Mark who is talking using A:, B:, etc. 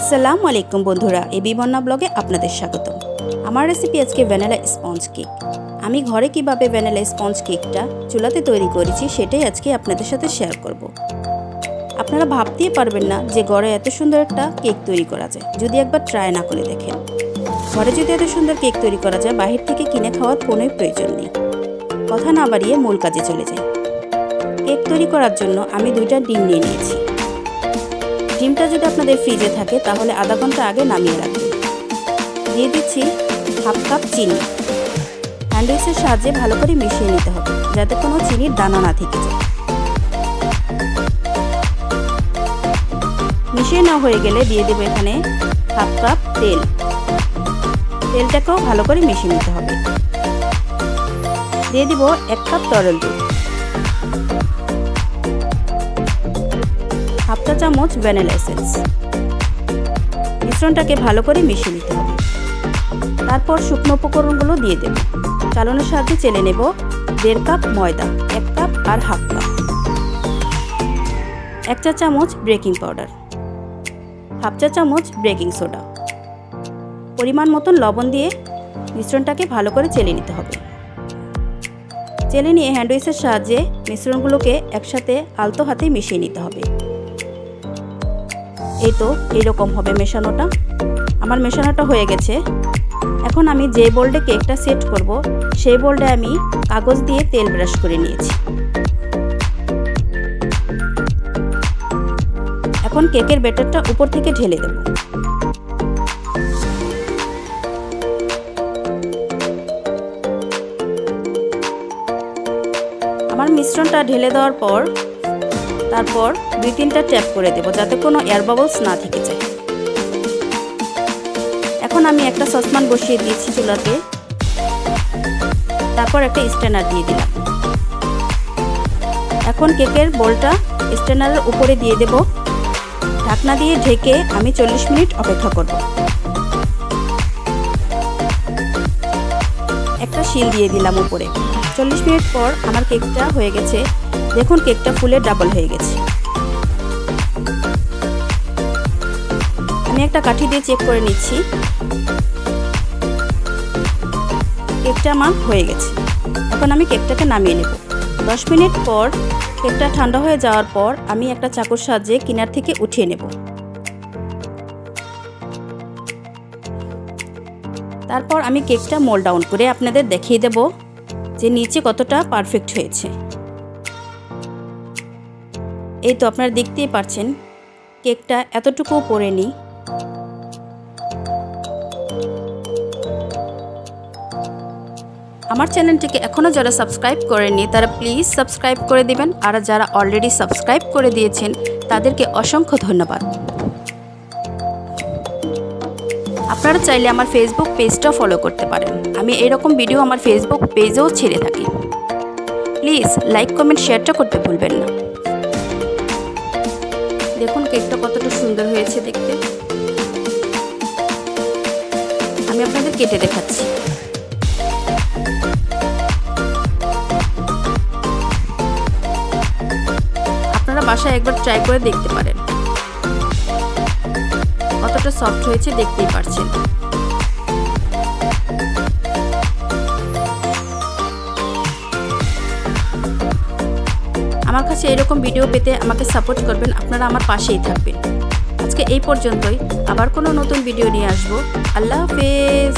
A: আসসালামু আলাইকুম বন্ধুরা এই বিবন্যা ব্লগে আপনাদের স্বাগত আমার রেসিপি আজকে ভ্যানিলা স্পঞ্জ কেক আমি ঘরে কীভাবে ভ্যানিলা স্পঞ্জ কেকটা চুলাতে তৈরি করেছি সেটাই আজকে আপনাদের সাথে শেয়ার করব। আপনারা ভাবতেই পারবেন না যে ঘরে এত সুন্দর একটা কেক তৈরি করা যায়। যদি একবার ট্রাই না করে দেখেন। ঘরে যদি এত সুন্দর কেক তৈরি করা যায়, বাহির থেকে কিনে খাওয়ার কোনোই প্রয়োজন নেই। কথা না বাড়িয়ে মূল কাজে চলে যাই। কেক তৈরি করার জন্য আমি দুইটা ডিম নিয়ে নিয়েছি। ডিমটা যদি আপনাদের ফ্রিজে থাকে, তাহলে আধা ঘণ্টা আগে নামিয়ে রাখবেন দিয়ে দিচ্ছি হাফ কাপ চিনি। হ্যান্ডউইচের সাহায্যে ভালো করে মিশিয়ে নিতে হবে, যাতে কোনো চিনির দানা না থেকে যায়। মিশিয়ে নেওয়া হয়ে গেলে দিয়ে দেবো এখানে হাফ কাপ তেল। তেলটাকেও ভালো করে মিশিয়ে নিতে হবে। দিয়ে দিব এক কাপ তরল দুধ। হাফ চা চামচ ভ্যানিলা এসেন্স। মিশ্রণটাকে ভালো করে মিশিয়ে নিতে হবে। তারপর শুকনো উপকরণগুলো দিয়ে দেব। চালনের সাহায্যে চেলে নেব দেড় কাপ ময়দা, এক কাপ আর হাফ কাপ। এক চা চামচ বেকিং পাউডার। হাফ চা চামচ বেকিং সোডা। পরিমাণ মতন লবণ দিয়ে মিশ্রণটাকে ভালো করে চেলে নিতে হবে। চেলে নিয়ে হ্যান্ডউইচের সাহায্যে মিশ্রণগুলোকে একসাথে আলতো হাতে মিশিয়ে নিতে হবে। এই তো এইরকম হবে মেশানোটা। আমার মেশানোটা হয়ে গেছে। এখন আমি যে বোল্ডে কেকটা সেট করব, সেই বোল্ডে আমি কাগজ দিয়ে তেল ব্রাশ করে নিয়েছি। এখন কেকের ব্যাটারটা উপর থেকে ঢেলে দেব। আমার মিশ্রণটা ঢেলে দেওয়ার পর তারপর দুই তিনটা ট্যাপ করে দেব যাতে কোনো এয়ার বাবলস না থেকে যায়। এখন আমি একটা সসমান বসিয়ে দিয়েছি চুলাতে। তারপর একটা স্ট্যান্ডার দিয়ে দিলাম। এখন কেকের বোলটা স্ট্যান্ডারের উপরে দিয়ে দেব। ঢাকনা দিয়ে ঢেকে আমি চল্লিশ মিনিট অপেক্ষা করব। একটা শিল দিয়ে দিলাম উপরে। চল্লিশ মিনিট পর আমার কেকটা হয়ে গেছে। দেখুন, কেকটা ফুলে ডাবল হয়ে গেছে। আমি একটা কাঠি দিয়ে চেক করে নিচ্ছি। কেকটা আমার হয়ে গেছে। এখন আমি কেকটাকে নামিয়ে নেব। দশ মিনিট পর কেকটা ঠান্ডা হয়ে যাওয়ার পর আমি একটা চাকুর সাহায্যে কিনার থেকে উঠিয়ে নেব। তারপর আমি কেকটা মোল ডাউন করে আপনাদের দেখিয়ে দেব যে নিচে কতটা পারফেক্ট হয়েছে। এই তো আপনারা দেখতেই পারছেন, কেকটা এতটুকুও পড়েনি। আমার চ্যানেলটিকে এখনও যারা সাবস্ক্রাইব করেনি তারা প্লিজ সাবস্ক্রাইব করে দিবেন, আর যারা অলরেডি সাবস্ক্রাইব করে দিয়েছেন, তাদেরকে অসংখ্য ধন্যবাদ। আপনারা চাইলে আমার ফেসবুক পেজটাও ফলো করতে পারেন। আমি এরকম ভিডিও আমার ফেসবুক পেজেও ছেড়ে থাকি। প্লিজ লাইক কমেন্ট শেয়ারটা করতে ভুলবেন না। দেখুন কেকটা কতটা সুন্দর হয়েছে দেখতে। আমি আপনাদের কেটে দেখাচ্ছি। আপনারা বাসায় একবার ট্রাই করে দেখতে পারেন। কতটা সফট হয়েছে দেখতেই পারছেন। আমার কাছে এরকম ভিডিও পেতে আমাকে সাপোর্ট করবেন, আপনারা আমার পাশেই থাকবেন। আজকে এই পর্যন্তই। আবার কোনো নতুন ভিডিও নিয়ে আসব। আল্লাহ হাফেজ।